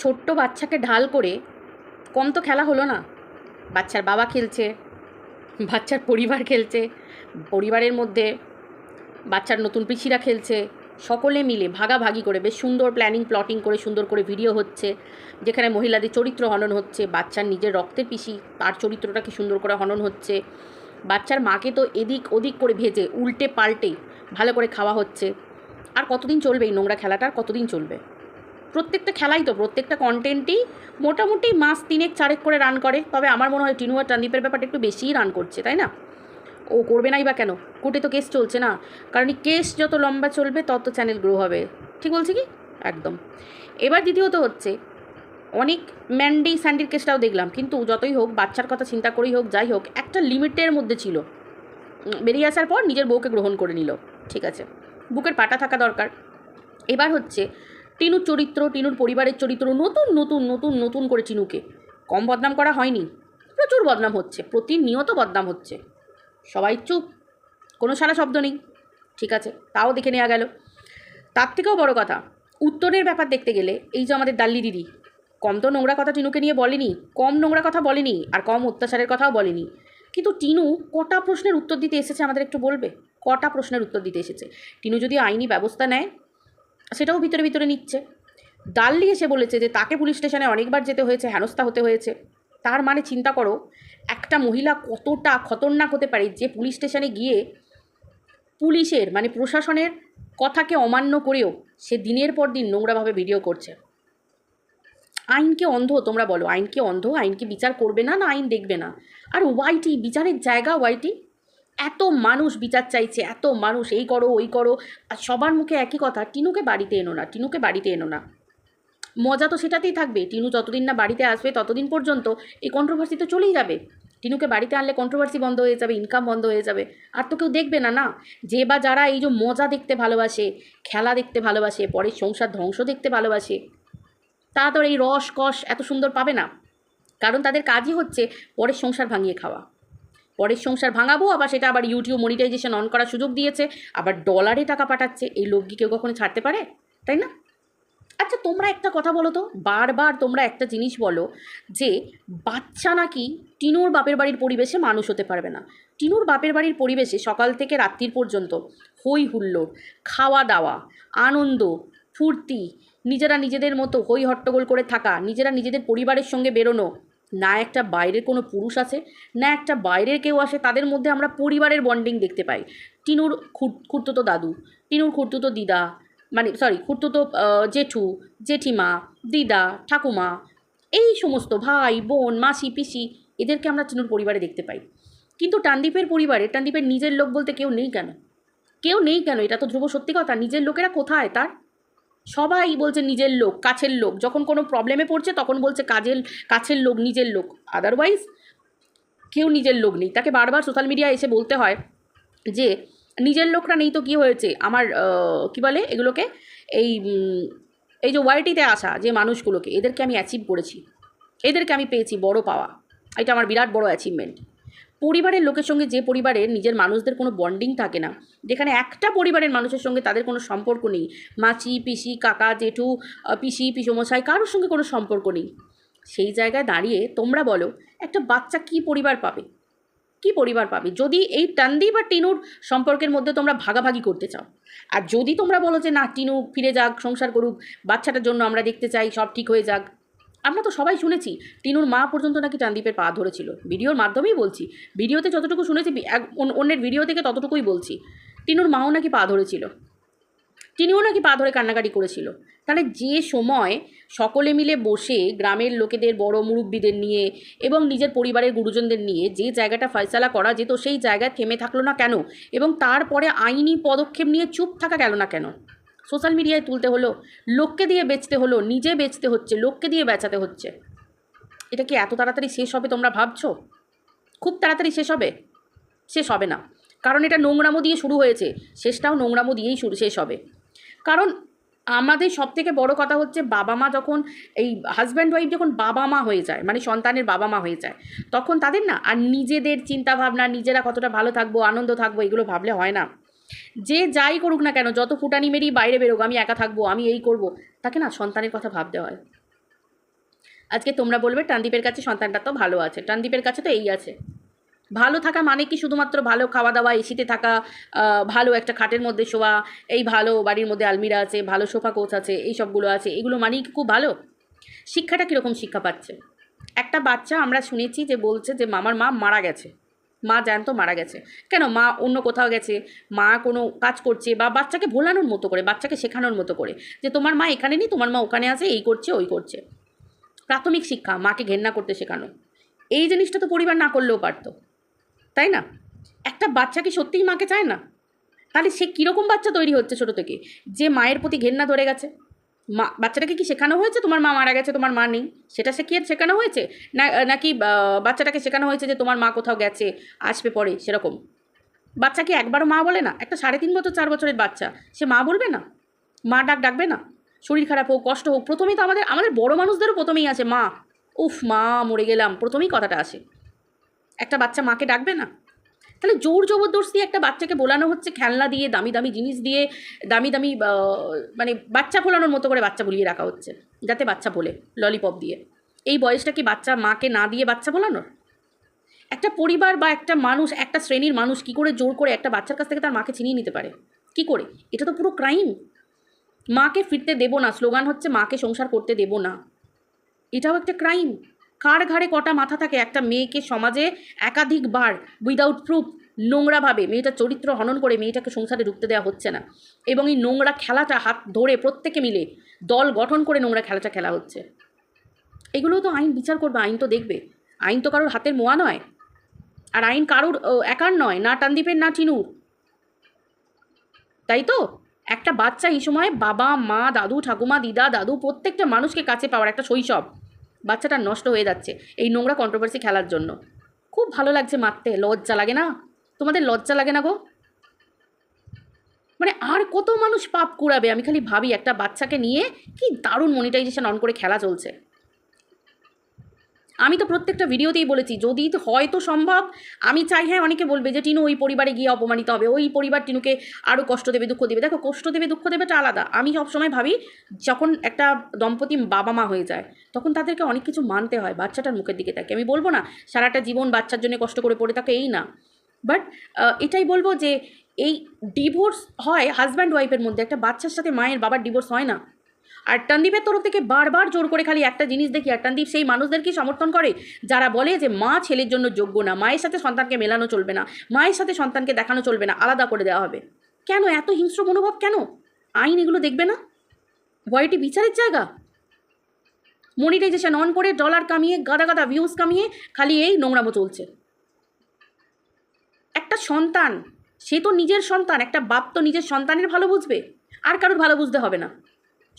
ছোট্ট বাচ্চাকে ঢাল করে, কম তো খেলা হলো না। বাচ্চার বাবা খেলছে, বাচ্চার পরিবার খেলছে, পরিবারের মধ্যে বাচ্চার নতুন পিসিরা খেলছে, সকলে মিলে ভাগাভাগি করে বেশ সুন্দর প্ল্যানিং প্লটিং করে সুন্দর করে ভিডিও হচ্ছে, যেখানে মহিলাদের চরিত্র হনন হচ্ছে, বাচ্চার নিজের রক্তের পিসি, তার চরিত্রটাকে সুন্দর করে হনন হচ্ছে, বাচ্চার মাকে তো এদিক ওদিক করে ভেজে উল্টে পাল্টে ভালো করে খাওয়া হচ্ছে। আর কতদিন চলবে এই নোংরা খেলাটা? আর কতদিন চলবে? প্রত্যেকটা খেলাই তো, প্রত্যেকটা কন্টেন্টই মোটামুটি মাস তিনেক চারেক করে রান করে। তবে আমার মনে হয় টিনু আর টান্দিপের ব্যাপারটা একটু বেশিই রান করছে, তাই না? ও করবে নাই বা কেন? কোর্টে তো কেস চলছে না। কারণ কেস যত লম্বা চলবে, তত চ্যানেল গ্রো হবে। ঠিক বলছি কি? একদম। এবার দ্বিতীয়ত হচ্ছে, অনেক ম্যান্ডি স্যান্ডির কেসটাও দেখলাম। কিন্তু যতই হোক, বাচ্চার কথা চিন্তা করেই হোক, যাই হোক, একটা লিমিটের মধ্যে ছিল। বেরিয়ে আসার পর নিজের বউকে গ্রহণ করে নিল। ঠিক আছে। বুকের পাটা থাকা দরকার। এবার হচ্ছে টিনুর চরিত্র, টিনুর পরিবারের চরিত্র, নতুন নতুন নতুন নতুন করে চিনুকে কম বদনাম করা হয়নি। প্রচুর বদনাম হচ্ছে, প্রতিনিয়ত বদনাম হচ্ছে। সবাই চুপ, কোনো সারা শব্দ নেই। ঠিক আছে, তাও দেখে নেওয়া গেল। তার থেকেও বড় কথা, উত্তরের ব্যাপার দেখতে গেলে এই যে আমাদের দাল্লি দিদি, কম তো নোংরা কথা টিনুকে নিয়ে বলেনি, কম নোংরা কথা বলেনি, আর কম অত্যাচারের কথাও বলেনি। কিন্তু টিনু কটা প্রশ্নের উত্তর দিতে এসেছে আমাদের একটু বলবে? কটা প্রশ্নের উত্তর দিতে এসেছে? টিনু যদি আইনি ব্যবস্থা নেয় সেটাও ভিতরে ভিতরে নিচ্ছে। দাল্লি এসে বলেছে যে, তাকে পুলিশ স্টেশনে অনেকবার যেতে হয়েছে, হেনস্থা হতে হয়েছে। তার মানে চিন্তা করো, একটা মহিলা কতটা খতরনাক হতে পারে যে পুলিশ স্টেশনে গিয়ে পুলিশের মানে প্রশাসনের কথাকে অমান্য করেও সে দিনের পর দিন নোংরাভাবে ভিডিও করছে। আইনকে অন্ধ, তোমরা বলো। আইনকে অন্ধ? আইনকে বিচার করবে না না আইন দেখবে না? আর ওয়াইটি, বিচারের জায়গা ওয়াইটি? এত মানুষ বিচার চাইছে, এত মানুষ এই করো, ওই করো, আর সবার মুখে একই কথা, টিনুকে বাড়িতে এনো না, টিনুকে বাড়িতে এনো না। মজা তো সেটাতেই থাকবে, টিনু যতদিন না বাড়িতে আসবে, ততদিন পর্যন্ত এই কন্ট্রোভার্সি তো চলেই যাবে। টিনুকে বাড়িতে আনলে কন্ট্রোভার্সি বন্ধ হয়ে যাবে ইনকাম বন্ধ হয়ে যাবে, আর তো কেউ দেখবে না না? যে বা যারা এই যে মজা দেখতে ভালোবাসে, খেলা দেখতে ভালোবাসে, পরের সংসার ধ্বংস দেখতে ভালোবাসে, তারা তো এই রস কষ এত সুন্দর পাবে না। কারণ তাদের কাজই হচ্ছে পরের সংসার ভাঙিয়ে খাওয়া। পরের সংসার ভাঙাবো, আবার সেটা আবার ইউটিউব মনিটাইজেশন অন করার সুযোগ দিয়েছে, আবার ডলারে টাকা পাঠাচ্ছে, এই লোকগি কেউ কখনো ছাড়তে পারে? তাই না? আচ্ছা তোমরা একটা কথা বলো তো, বারবার তোমরা একটা জিনিস বলো যে, বাচ্চা নাকি টিনুর বাপের বাড়ির পরিবেশে মানুষ হতে পারবে না। টিনুর বাপের বাড়ির পরিবেশে সকাল থেকে রাত্রির পর্যন্ত হই হুল্লোড়, খাওয়া দাওয়া, আনন্দ, ফুর্তি, নিজেরা নিজেদের মতো হই হট্টগোল করে থাকা, নিজেরা নিজেদের পরিবারের সঙ্গে বেরোনো না একটা বাইরের কোনো পুরুষ আছে, না একটা বাইরের কেউ আসে, তাদের মধ্যে আমরা পরিবারের বন্ডিং দেখতে পাই। টিনুর খুঁড়তুতো দাদু, টিনুর খুঁড়তুতো দিদা মানে সরি খুঁড়তুতো জেঠু, জেঠিমা, দিদা, ঠাকুমা, এই সমস্ত ভাই, বোন, মাসি, পিসি, এদেরকে আমরা টিনুর পরিবারে দেখতে পাই। কিন্তু টানদীপের পরিবারে, টানদীপের নিজের লোক বলতে কেউ নেই কেন? কেউ নেই কেন? এটা তো ধ্রুব সত্যি কথা, নিজের লোকেরা কোথায় তার? সবাই বলছে নিজের লোক, কাছের লোক। যখন কোনো প্রবলেমে পড়ছে, তখন বলছে কাজের, কাছের লোক, নিজের লোক। আদারওয়াইজ কেউ নিজের লোক নেই। তাকে বারবার সোশ্যাল মিডিয়ায় এসে বলতে হয় যে, নিজের লোকরা নেই তো কী হয়েছে? আমার কি বলে এগুলোকে? এই এই যে ওয়াইটিতে আসা যে মানুষগুলোকে, এদেরকে আমি অ্যাচিভ করেছি। এদেরকে আমি পেয়েছি বড় পাওয়া। এটা আমার বিরাট বড় অ্যাচিভমেন্ট পরিবারের লোকের সঙ্গে যে পরিবারের নিজের মানুষদের কোনো বন্ডিং থাকে না, যেখানে একটা পরিবারের মানুষের সঙ্গে তাদের কোনো সম্পর্ক নেই, মাছি, পিসি, কাকা, জেঠু পিসি, পিসমশাই, কারোর সঙ্গে কোনো সম্পর্ক নেই। সেই জায়গায় দাঁড়িয়ে তোমরা বলো, একটা বাচ্চা কি পরিবার পাবে? কি পরিবার পাবে? যদি এই টান্দি বা টিনুর সম্পর্কের মধ্যে তোমরা ভাগাভাগি করতে চাও, আর যদি তোমরা বলো যে না, টিনু ফিরে যাক, সংসার করুক, বাচ্চাটার জন্য আমরা দেখতে চাই, সব ঠিক হয়ে যাক আমরা তো সবাই শুনেছি টিনুর মা পর্যন্ত নাকি টান্দীপের পা ধরেছিল। ভিডিওর মাধ্যমেই বলছি। ভিডিওতে যতটুকু শুনেছি অন্য- অন্যের ভিডিও থেকে ততটুকুই বলছি। টিনুর মাও নাকি পা ধরেছিল। তিনিও নাকি পা ধরে কান্নাকাটি করেছিল। তাহলে যে সময় সকলে মিলে বসে গ্রামের লোকেদের, বড় মুরব্বীদের নিয়ে এবং নিজের পরিবারের গুরুজনদের নিয়ে যে জায়গাটা ফয়সালা করা যেত, সেই জায়গায় থেমে থাকল না কেন? এবং তারপরে আইনি পদক্ষেপ নিয়ে চুপ থাকা গেল না কেন? সোশ্যাল মিডিয়ায় তুলতে হলো, লোককে দিয়ে বেচতে হলো, নিজে বেচতে হচ্ছে, লোককে দিয়ে বেচাতে হচ্ছে। এটা কি এত তাড়াতাড়ি শেষ হবে তোমরা ভাবছ? খুব তাড়াতাড়ি শেষ হবে? শেষ হবে না। কারণ এটা নোংরামো দিয়ে শুরু হয়েছে, শেষটাও নোংরামো দিয়েই শুরু, শেষ হবে। কারণ আমাদের সব থেকে বড় কথা হচ্ছে বাবা মা যখন এই হাজব্যান্ড ওয়াইফ যখন বাবা মা হয়ে যায় মানে সন্তানের বাবা মা হয়ে যায়, তখন তাদের না আর নিজেদের চিন্তা ভাবনা নিজেরা কতটা ভালো থাকব, আনন্দ থাকব, এগুলো ভাবলে হয় না। যে যাই করুক না কেন, যত ফুটানি মেরি বাইরে বেরোক, আমি একা থাকব, আমি এই করব। তাকে না সন্তানের কথা ভাবতে হয়। আজকে তোমরা বলবে টানদীপের কাছে সন্তানটা তো ভালো আছে টানদীপের কাছে তো এই আছে। ভালো থাকা মানে কি শুধুমাত্র ভালো খাওয়া দাওয়া, এসিতে থাকা ভালো একটা খাটের মধ্যে শোয়া, এই ভালো বাড়ির মধ্যে আলমিরা আছে, ভালো সোফা কোচ আছে, এই সবগুলো আছে, এগুলো মানেই কি খুব ভালো? শিক্ষাটা কীরকম শিক্ষা পাচ্ছে? একটা বাচ্চা আমরা শুনেছি যে বলছে যে, মামার মা মারা গেছে। মা জ্যান্ত মারা গেছে। কেন? মা অন্য কোথাও গেছে, মা কোনো কাজ করছে বা বাচ্চাকে ভোলানোর মতো করে, বাচ্চাকে শেখানোর মতো করে যে তোমার মা এখানে নেই, তোমার মা ওখানে আছে, এই করছে, ওই করছে। প্রাথমিক শিক্ষা, মাকে ঘেন্না করতে শেখানো। এই জিনিসটা তো পরিবার না করলেও পারতো। তাই না? একটা বাচ্চা কি সত্যিই মাকে চায় না? তাহলে সে কীরকম বাচ্চা তৈরি হচ্ছে ছোটো থেকে? যে মায়ের প্রতি ঘেন্না ধরে গেছে। মা, বাচ্চাটাকে কি শেখানো হয়েছে? তোমার মা মারা গেছে, তোমার মা নেই। সেটা আর শেখানো হয়েছে? না নাকি বাচ্চাটাকে শেখানো হয়েছে যে তোমার মা কোথাও গেছে, আসবে পরে, সেরকম? বাচ্চাকে একবারও মা বলে না? একটা সাড়ে তিন বছর, চার বছরের বাচ্চা। সে মা বলবে না? মা ডাক ডাকবে না? শরীর খারাপ হোক, কষ্ট হোক, প্রথমেই তো আমাদের আমাদের বড় মানুষদেরও প্রথমেই আসে মা। উফ মা, মরে গেলাম, প্রথমেই কথাটা আসে। একটা বাচ্চা মাকে ডাকবে না? তাহলে জোর জবরদস্তি একটা বাচ্চাকে বোলানো হচ্ছে, খেলনা দিয়ে, দামি দামি জিনিস দিয়ে, দামি দামি মানে বাচ্চা ফোলানোর মতো করে বাচ্চা বলিয়ে রাখা হচ্ছে, যাতে বাচ্চা বলে ললিপপ দিয়ে। এই বয়সটা কি বাচ্চা মাকে না দিয়ে বাচ্চা বোলানোর? একটা পরিবার বা একটা মানুষ, একটা শ্রেণির মানুষ কি করে জোর করে একটা বাচ্চার কাছ থেকে তার মাকে চিনিয়ে নিতে পারে? কি করে? এটা তো পুরো ক্রাইম। মাকে ফিরতে দেবো না, স্লোগান হচ্ছে মাকে সংসার করতে দেবো না। এটাও একটা ক্রাইম। কার ঘাড়ে কটা মাথা থাকে? একটা মেয়েকে সমাজে একাধিকবার উইদাউট প্রুফ নোংরাভাবে মেয়েটার চরিত্র হনন করে মেয়েটাকে সংসারে ঢুকতে দেওয়া হচ্ছে না। এবং এই নোংরা খেলাটা হাত ধরে প্রত্যেকে মিলে দল গঠন করে নোংরা খেলাটা খেলা হচ্ছে। এগুলোও তো আইন বিচার করবে, আইন তো দেখবে। আইন তো কারোর হাতের মোয়া নয়। আর আইন কারোর একার নয়, না টানদীপের, না চিনুর তাই তো? একটা বাচ্চা এই সময় বাবা, মা, দাদু, ঠাকুমা, দিদা, দাদু প্রত্যেকটা মানুষকে কাছে পাওয়ার একটা শৈশব। বাচ্চাটা নষ্ট হয়ে যাচ্ছে এই নোংরা কন্ট্রোভার্সি খেলার জন্য। খুব ভালো লাগছে মারতে, লজ্জা লাগে না? তোমাদের লজ্জা লাগে না গো? মানে আর কত মানুষ পাপ কুড়াবে? আমি খালি ভাবি একটা বাচ্চাকে নিয়ে কি দারুণ মনিটাইজেশন অন করে খেলা চলছে। আমি তো প্রত্যেকটা ভিডিওতেই বলেছি, যদি হয়তো সম্ভব। আমি চাই হ্যাঁ অনেকে বলবে যে, টিনু, ওই পরিবারে গিয়ে অপমানিত হবে। ওই পরিবার টিনুকে আরও কষ্ট দেবে, দুঃখ দেবে। দেখো, কষ্ট দেবে, দুঃখ দেবে এটা আলাদা। আমি সবসময় ভাবি, যখন একটা দম্পতি বাবা মা হয়ে যায়, তখন তাদেরকে অনেক কিছু মানতে হয়, বাচ্চাটার মুখের দিকে তাকে আমি বলব না, সারাটা জীবন বাচ্চার জন্য কষ্ট করে পড়ে থাকে, এই না। বাট এটাই বলব যে, এই ডিভোর্স হয় হাজব্যান্ড ওয়াইফের মধ্যে। একটা বাচ্চার সাথে মায়ের বাবার ডিভোর্স হয় না। আর টানদীপের তরফ থেকে বারবার জোর করে খালি একটা জিনিস দেখি, আর টানদীপ সেই মানুষদেরকেই সমর্থন করে? যারা বলে যে মা ছেলের জন্য যোগ্য না, মায়ের সাথে সন্তানকে মেলানো চলবে না, মায়ের সাথে সন্তানকে দেখানো চলবে না, আলাদা করে দেওয়া হবে। কেন? এত হিংস্র মনোভাব কেন? আইন এগুলো দেখবে না? ভয়টি বিচারের জায়গা? মনিটাইজেশন অন করে ডলার কামিয়ে, গাদা গাদা ভিউজ কামিয়ে খালি এই নোংরামো চলছে। একটা সন্তান, সে তো নিজের সন্তান, একটা বাপ তো নিজের সন্তানের ভালো বুঝবে, আর কারোর ভালো বুঝতে হবে না।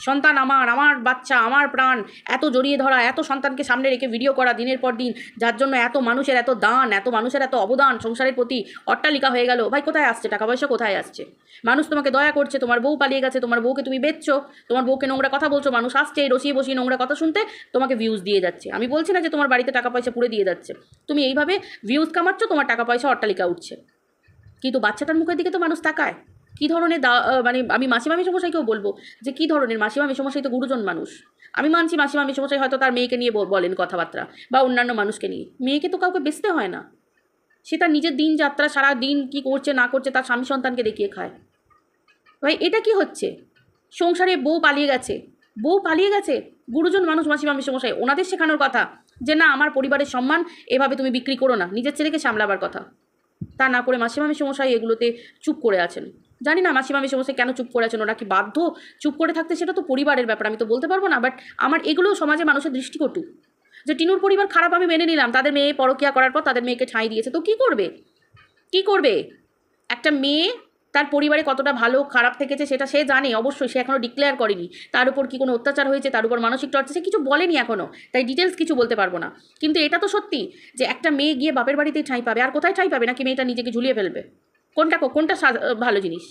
সন্তান আমার আমার বাচ্চা, আমার প্রাণ, এত জড়িয়ে ধরা, এত সন্তানকে সামনে রেখে ভিডিও করা দিনের পর দিন, যার জন্য এত মানুষের এত দান, এত মানুষের এত অবদান সংসারের প্রতি অট্টালিকা হয়ে গেল। ভাই, কোথায় আসছে? টাকা পয়সা কোথায় আসছে? মানুষ তোমাকে দয়া করছে, তোমার বউ পালিয়ে গেছে, তোমার বউকে তুমি বেচছো, তোমার বউকে নোংরা কথা বলছো, মানুষ আসছে এই রসিয়ে বসিয়ে নোংরা কথা শুনতে তোমাকে ভিউজ দিয়ে যাচ্ছে। আমি বলছি না যে তোমার বাড়িতে টাকা পয়সা পুড়ে দিয়ে যাচ্ছে। তুমি এইভাবে ভিউজ কামাচ্ছ, তোমার টাকা পয়সা অট্টালিকা উঠছে। কিন্তু বাচ্চাটার মুখের দিকে তো মানুষ তাকায়। কী ধরনের দা মানে আমি মাসিমা মেসমশাইকেও বলব যে কী ধরনের মাসিমা মেসমশাই তো গুরুজন মানুষ। আমি মানছি মাসিমা মেসমশাই হয়তো তার মেয়েকে নিয়ে বলেন কথাবার্তা বা অন্যান্য মানুষকে নিয়ে। মেয়েকে তো কাউকে বেচতে হয় না। সে তার নিজের দিন যাত্রা, সারা দিন কী করছে, না করছে, তার স্বামী সন্তানকে দেখিয়ে খায়। ভাই, এটা কি হচ্ছে? সংসারে বউ পালিয়ে গেছে। বউ পালিয়ে গেছে? গুরুজন মানুষ মাসিমা মেসমশাই। ওনাদের শেখানোর কথা যে না, আমার পরিবারের সম্মান এভাবে তুমি বিক্রি করো না। নিজের ছেলেকে সামলাবার কথা। তা না করে মাসিমা মেসমশাই এগুলোতে চুপ করে আছেন। জানি না, মাসিমা মেসমশাই কেন চুপ করে আছেন? ওরা কি বাধ্য? চুপ করে থাকতে সেটা তো পরিবারের ব্যাপার, আমি তো বলতে পারব না বাট আমার এগুলো সমাজে মানুষের দৃষ্টিকটু। যে টিনুর পরিবার খারাপ আমি মেনে নিলাম, তাদের মেয়ে পরকিয়া করার পর তাদের মেয়েকে ঠাঁই দিয়েছে, তো কি করবে? কি করবে? একটা মেয়ে তার পরিবারে কতটা ভালো, খারাপ থেকেছে সেটা সে জানে, অবশ্যই, সে এখনও ডিক্লেয়ার করেনি। তার উপর কি কোনো অত্যাচার হয়েছে, তার উপর মানসিক টর্চার সে কিছু বলেনি এখনও তাই ডিটেলস কিছু বলতে পারব না। কিন্তু এটা তো সত্যি, যে একটা মেয়ে গিয়ে বাপের বাড়িতেই ঠাঁই পাবে, আর কোথায় ঠাঁই পাবে? নাকি মেয়েটা নিজেকে ঝুলিয়ে ফেলবে? কোনটা কোনটা ভালো জিনিস?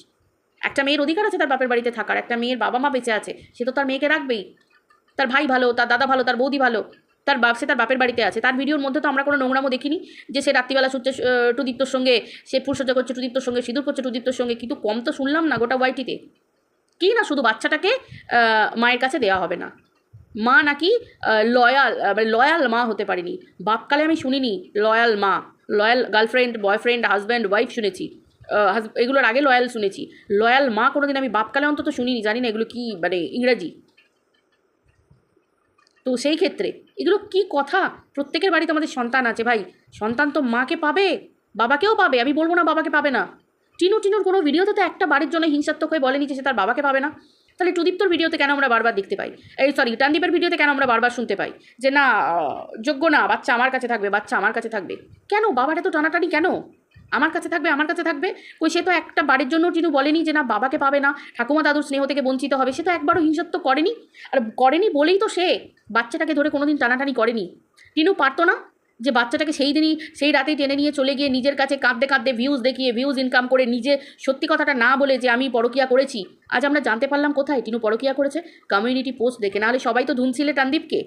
একটা মেয়ের অধিকার আছে তার বাপের বাড়িতে থাকার একটা মেয়ের বাবা মা বেঁচে আছে সে তো তার মেয়েকে রাখবেই। তার ভাই ভালো তার দাদা ভালো তার বৌদি ভালো তার বাপ সে তার বাপের বাড়িতে আছে। তার ভিডিওর মধ্যে তো আমরা কোনো নোংরামো দেখিনি যে সে রাত্রিবেলা আহ, টুদীপ্তর সঙ্গে সে ফুলসজ্জা করছে টুদীপ্তর সঙ্গে সিঁদুর করছে টুদীপ্তর সঙ্গে কিন্তু কম তো শুনলাম না গোটা ওয়াইটিতে। কি না শুধু বাচ্চাটাকে মায়ের কাছে দেওয়া হবে না। মা নাকি লয়াল মানে লয়াল মা হতে পারেনি। বাপকালে আমি শুনিনি লয়াল মা loyal girlfriend boyfriend husband wife শুনেছি। এগুলোর আগে লয়াল শুনেছি। লয়াল মা কোনোদিন আমি বাপকালে অন্তত শুনিনি, জানি না এগুলো কি মানে ইংরাজি। তো সেই ক্ষেত্রে, এগুলো কি কথা? প্রত্যেকের বাড়িতে আমাদের সন্তান আছে ভাই। সন্তান তো মাকে পাবে, বাবাকেও পাবে, আমি বলব না বাবাকে পাবে না। টিনু, টিনুর কোনো ভিডিওতে তো একটা বাড়ির জন্য হিংসাত্মক হয়ে বলেনি যে সে তার বাবাকে পাবে না। তাহলে টুদীপ্তর ভিডিওতে কেন আমরা বারবার দেখতে পাই? এই সরি টানদীপের ভিডিওতে কেন আমরা বারবার শুনতে পাই? যে না যোগ্য না, বাচ্চা আমার কাছে থাকবে, বাচ্চা আমার কাছে থাকবে। কেন? বাবাটা তো টানাটানি কেন? আমার কাছে থাকবে, আমার কাছে থাকবে। কই সে তো একটা বাড়ির জন্য টিনু বলেনি যে না, বাবাকে পাবে না, ঠাকুমা দাদুর স্নেহ থেকে বঞ্চিত হবে। সে তো একবারও হিংসাত্মক করেনি। আর করেনি বলেই তো সে বাচ্চাটাকে ধরে কোনোদিন টানাটানি করেনি। টিনু পারতো না যে বাচ্চাটাকে সেই দিনই, সেই রাতেই টেনে নিয়ে চলে গিয়ে নিজের কাছে কাঁদতে কাঁদতে ভিউজ দেখিয়ে ভিউজ ইনকাম করে নিজে সত্যি কথাটা না বলে যে আমি পরকিয়া করেছি। আজ আমরা জানতে পারলাম কোথায়? টিনু পরকিয়া করেছে। কমিউনিটি পোস্ট দেখে। নাহলে সবাই তো ধুনছিলে টানদীপকে।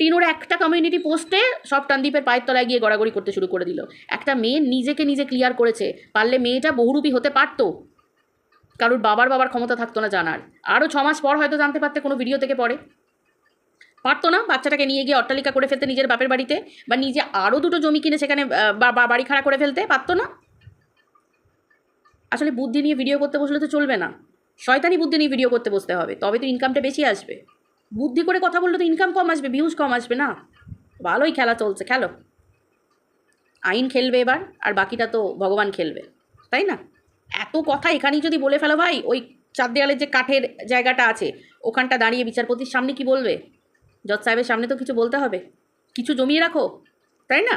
টিনুর একটা কমিউনিটি পোস্টে সব টানদীপের পায়ের তলায় গিয়ে গড়াগড়ি করতে শুরু করে দিল। একটা মেয়ে নিজেকে নিজে ক্লিয়ার করেছে, পারলে মেয়েটা বহুরূপী হতে পারতো। কারোর বাবার বাবার ক্ষমতা থাকতো না জানার। আরও ছ মাস পর হয়তো জানতে পারতে কোনো ভিডিও থেকে পরে পারতো না বাচ্চাটাকে নিয়ে গিয়ে অট্টালিকা করে ফেলতে নিজের বাপের বাড়িতে বা নিজে আরও দুটো জমি কিনে সেখানে বাড়ি খাড়া করে ফেলতে পারতো না? আসলে বুদ্ধি নিয়ে ভিডিও করতে বসলে তো চলবে না। শয়তানি বুদ্ধি নিয়ে ভিডিও করতে বসতে হবে, তবে তো ইনকামটা বেশি আসবে। বুদ্ধি করে কথা বললে তো ইনকাম কম আসবে ভিউজ কম আসবে না। ভালোই খেলা চলছে, খেলো। আইন খেলবে এবার, আর বাকিটা তো ভগবান খেলবে, তাই না? এত কথা এখানেই যদি বলে ফেলো ভাই, ওই চার দেয়ালের যে কাঠের জায়গাটা আছে, ওখানটা দাঁড়িয়ে বিচারপতির সামনে কি বলবে? জজ সাহেবের সামনে তো কিছু বলতে হবে। কিছু জমিয়ে রাখো, তাই না?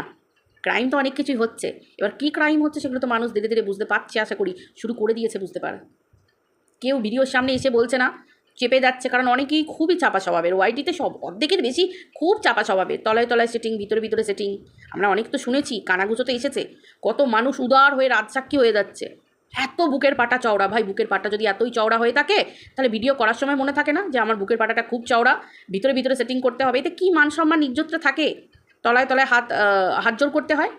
ক্রাইম তো অনেক কিছুই হচ্ছে। এবার কী ক্রাইম হচ্ছে সেগুলো তো মানুষ ধীরে ধীরে বুঝতে পারছে, আশা করি। শুরু করে দিয়েছে বুঝতে পারে। কেউ ভিডিওর সামনে এসে বলছে না চেপে যাচ্ছে, কারণ অনেকেই খুবই চাপা স্বভাবের। ওয়াইটিতে সব অর্ধেকের বেশি খুব চাপা স্বভাবের। তলায় তলায় সেটিং ভিতরে ভিতরে সেটিং আমরা অনেক তো শুনেছি কানাগুচো তো এসেছে। কত মানুষ উদার হয়ে রাজসাক্ষী হয়ে যাচ্ছে। এত বুকের পাটা চওড়া। ভাই, বুকের পাটা যদি এতই চওড়া হয়ে থাকে, তাহলে ভিডিও করার সময় মনে থাকে না যে আমার বুকের পাটাটা খুব চওড়া। ভিতরে ভিতরে সেটিং করতে হবে। এতে কী মান সম্মান ইজ্জতটা থাকে? তলায় তলায় হাত হাত জোর করতে হয়?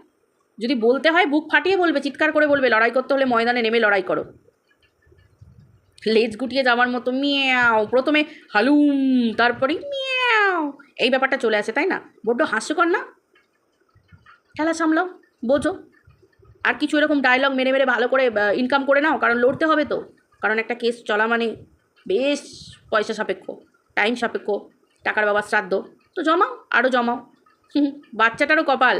যদি বলতে হয়, বুক ফাটিয়ে বলবে, চিৎকার করে বলবে, লড়াই করতে হলে ময়দানে নেমে লড়াই করো। লেজ গুটিয়ে যাওয়ার মতো মিয়াও। প্রথমে হালুম, তারপরে মিয়াও। এই ব্যাপারটা চলে আসে, তাই না? বড্ড হাস্যকর না? খেলা সামলাও, বোঝো। আর কিছু এরকম ডায়লগ মেরে মেরে ভালো করে ইনকাম করে নাও, কারণ লড়তে হবে তো। কারণ একটা কেস চলা মানে বেশ পয়সা সাপেক্ষ টাইম সাপেক্ষ, টাকার বাবা শ্রাদ্ধ। তো জমাও আরও জমাও। বাচ্চাটারও কপাল।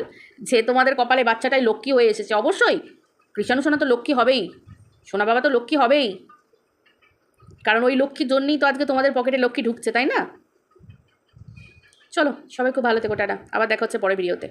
যে তোমাদের কপালে বাচ্চাটাই লক্ষ্মী হয়ে এসেছে, অবশ্যই। কৃষাণু সোনা তো লক্ষ্মী হবেই। সোনা বাবা তো লক্ষ্মী হবেই। কারণ ওই লক্ষ্মীর জন্যই তো আজকে তোমাদের পকেটে লক্ষ্মী ঢুকছে, তাই না? চলো, সবাই খুব ভালো থেকো, টাটা। আবার দেখা হচ্ছে পরের ভিডিওতে